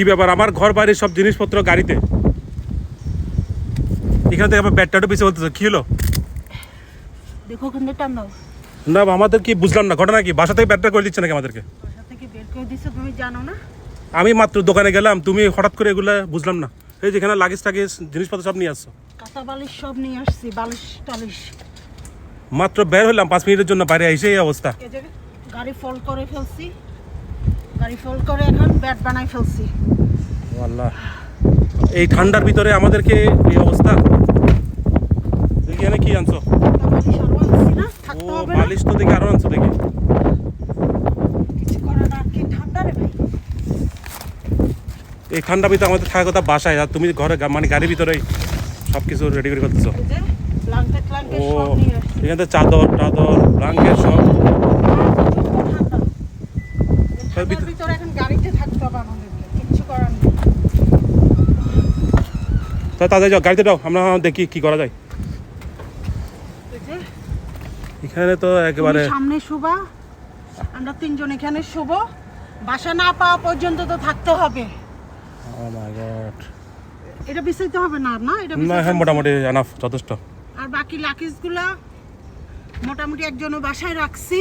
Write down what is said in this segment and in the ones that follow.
কি ব্যাপার? আমার ঘর বাড়ির সব জিনিসপত্র গাড়িতে। এখান থেকে আমার ব্যাটটাটা বেশি বলতেছে কি হলো? দেখো ওখানে টান দাও। না আমাদের কি বুঝলাম না ঘটনা কি? বাসা থেকে ব্যাটটা করে দিচ্ছে নাকি আমাদেরকে? বাসা থেকে বের করে দিছো তুমি জানো না? আমি মাত্র দোকানে গেলাম তুমি হঠাৎ করে এগুলো বুঝলাম না। এই যেখানে লাগেজ টাগেজ জিনিসপত্র সব নিয়ে আসছো। কাঁথা বালিশ সব নিয়ে আসছি বালিশ টালিশ। মাত্র বের হলাম পাঁচ মিনিটের জন্য বাইরে এসে এই অবস্থা। গাড়ি ফল করে ফেলছি। গাড়ি ফল করে এখন ব্যাট বানাই ফেলছি। আল্লাহ। এই ঠান্ডার ভিতরে আমাদেরকে এই অবস্থা? এখানে কি আনছো? ও বালিশ তো দেখি আরও আনছো দেখি। এই ঠান্ডা ভিতরে আমাদের থাকার কথা বাসায় আর তুমি ঘরে মানে গাড়ির ভিতরে সব কিছু রেডি করে করতেছো ও এখানে চাদর টাদর ব্লাঙ্কেট সব ঠান্ডা সব ঠান্ডার ভিতরে- ভিতরে এখন গাড়িতে থাকতে হবে আমাদেরকে কিচ্ছু করার নেই তা তাদের যাও গাড়িতে যাও আমরা দেখি কি করা যায়। এখানে তো একেবারে সামনে শুবা আমরা তিনজন এখানে শুব। বাসা না পাওয়া পর্যন্ত তো থাকতে হবে। Oh my God. এটা বিছাইতে হবে না না? এটা না হ্যাঁ মোটামুটি এনাফ যথেষ্ট। আর বাকি লাকিজগুলো মোটামুটি একজনের বাসায় রাখছি।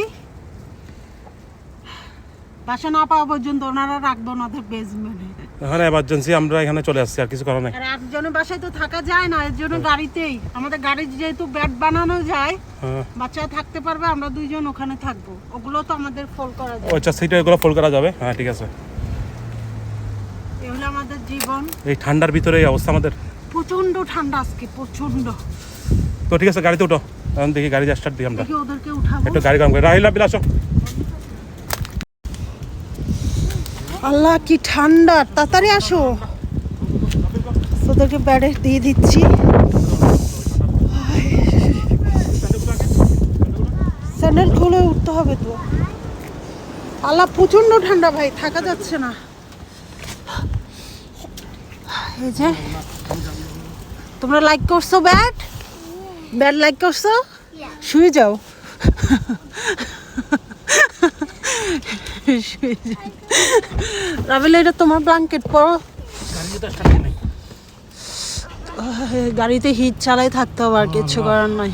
বাসা না পাওয়া পর্যন্ত ওনারা রাখব ওনাদের বেসমেন্টে এখানে এমার্জেন্সি আমরা এখানে চলে আসছি আর কিছু করার নাই। আর একজনের বাসায় তো থাকা যায় না এর জন্য গাড়িতেই। আমাদের গাড়ির যেহেতু বেড বানানো যায় হ্যাঁ। বাচ্চা থাকতে পারবে আমরা দুইজন ওখানে থাকব। ওগুলো তো আমাদের ফল করা ও আচ্ছা সেইটা এগুলো ফোল্ড করা যাবে? হ্যাঁ ঠিক আছে। এ হলো আমাদের জীবন। এই ঠান্ডার ভিতরে এই অবস্থা আমাদের? প্রচণ্ড ঠান্ডা আজকে প্রচণ্ড তো ঠিক আছে গাড়িতে উঠো। এখন দেখি গাড়ি স্টার্ট দিই আমরা। ওদেরকে উঠাবো। একটু গাড়ি গরম করে। রাহিলা বিল আসো। আল্লাহ কি ঠান্ডা। তাড়াতাড়ি আসো। তোদেরকে ব্যাডে দিয়ে দিচ্ছি। স্যান্ডেল খুলে উঠতে হবে তো। আল্লাহ প্রচণ্ড ঠান্ডা ভাই থাকা যাচ্ছে না। এই যে। তোমরা লাইক করছ ব্যাট ব্যাট লাইক করছ? শুয়ে যাও। রাবেল এটা তোমার ব্ল্যাঙ্কেট পরো। গাড়িতে হিট চালাই থাকতে হবে আর কিচ্ছু করার নাই।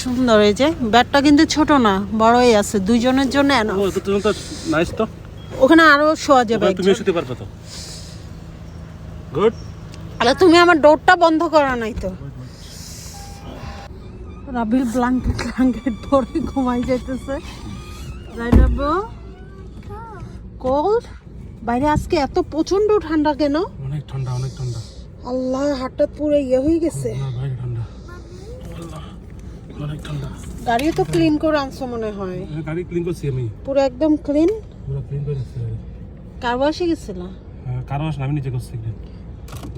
সুন্দর এই যে ব্যাটটা কিন্তু ছোট না বড়ই আছে দুইজনের জন্য এনো তুমি ওখানে আরও শোয়া যাবে একজন। শুতে পারবে তো? গুড আরে তুমি আমার ডোরটা বন্ধ করা নাই তো। রাবিল ব্ল্যাঙ্কেট ব্ল্যাঙ্কেট পরে ঘুমাই যাইতেছে। রাইডাবো কোল্ড বাইরে আজকে এত প্রচণ্ড ঠান্ডা কেন? অনেক ঠান্ডা অনেক ঠান্ডা। আল্লাহ হাতটা পুরো ইয়ে হয়ে গেছে। না ভাই ঠান্ডা। অনেক ঠান্ডা। গাড়িও তো ক্লিন করে আনছো মনে হয়। এই গাড়ি ক্লিন করছি আমি। পুরো একদম ক্লিন পুরো ক্লিন করে রাখছি কার বয়সে গেছিল? হ্যাঁ, কারও আসলে আমি নিজে করছি।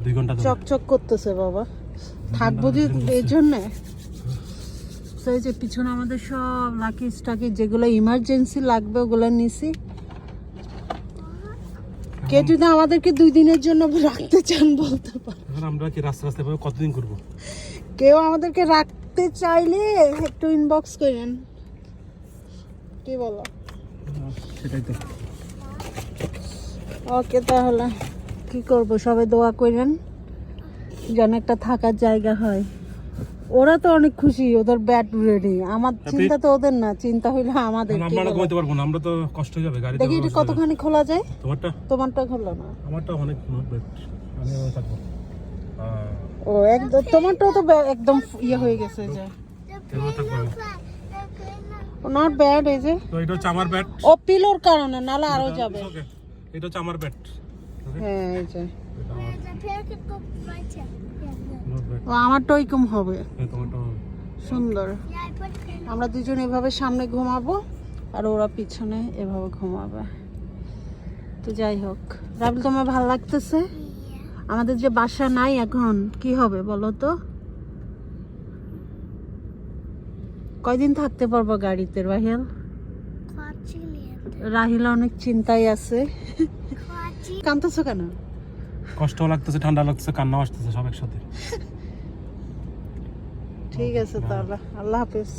দুই ঘণ্টা চকচক করতেছে বাবা। থাকব যে এই জন্যে তো এই যে পিছনে আমাদের সব লাকিজ টাকি যেগুলো ইমার্জেন্সি লাগবে ওগুলো নিছি। কে যদি আমাদেরকে দুই দিনের জন্য রাখতে চান বলতে পারে। এখন আমরা কি রাস্তা রাস্তায় ভাবে কতদিন করব কেউ আমাদেরকে রাখতে চাইলে একটু ইনবক্স করেন। কি বলো? সেটাই তো। ওকে তাহলে কি করব? সবাই দোয়া করেন যেন একটা থাকার জায়গা হয়। ওরা তো অনেক খুশি ওদের ব্যাট রেডি আমার চিন্তা তো ওদের না চিন্তা হইল আমাদের আমরা? ঘুমাইতে পারব না আমরা তো কষ্ট হয়ে যাবে গাড়ি দেখি এটা। কতখানি খোলা যায়? তোমারটা? তোমারটা খোলা না। আমারটা অনেক নট ব্যাড আমি থাকব। ও একদম তোমারটাও তো একদম ইয়ে হয়ে গেছে যে। নট ব্যাড এই যে। তো এটা হচ্ছে আমার ব্যাট ও পিলোর কারণে নালে আরও যাবে। এটা হচ্ছে আমার ব্যাট হ্যাঁ এই যে। ও আমারটা ওইরকম হবে। সুন্দর। আমরা দুজন এভাবে সামনে ঘুমাবো আর ওরা পিছনে এভাবে ঘুমাবে। তো যাই হোক। রাবিল তোমার ভালো লাগতেছে? আমাদের যে বাসা নাই এখন কি হবে বলো তো? কয়দিন থাকতে পারব গাড়িতে রাহিল? রাহিল অনেক চিন্তায় আছে। কাঁদতেছো কেন? কষ্ট লাগতেছে ঠান্ডা লাগতেছে কান্না আসতেছে সব একসাথে। ঠিক আছে তাহলে আল্লাহ হাফেজ।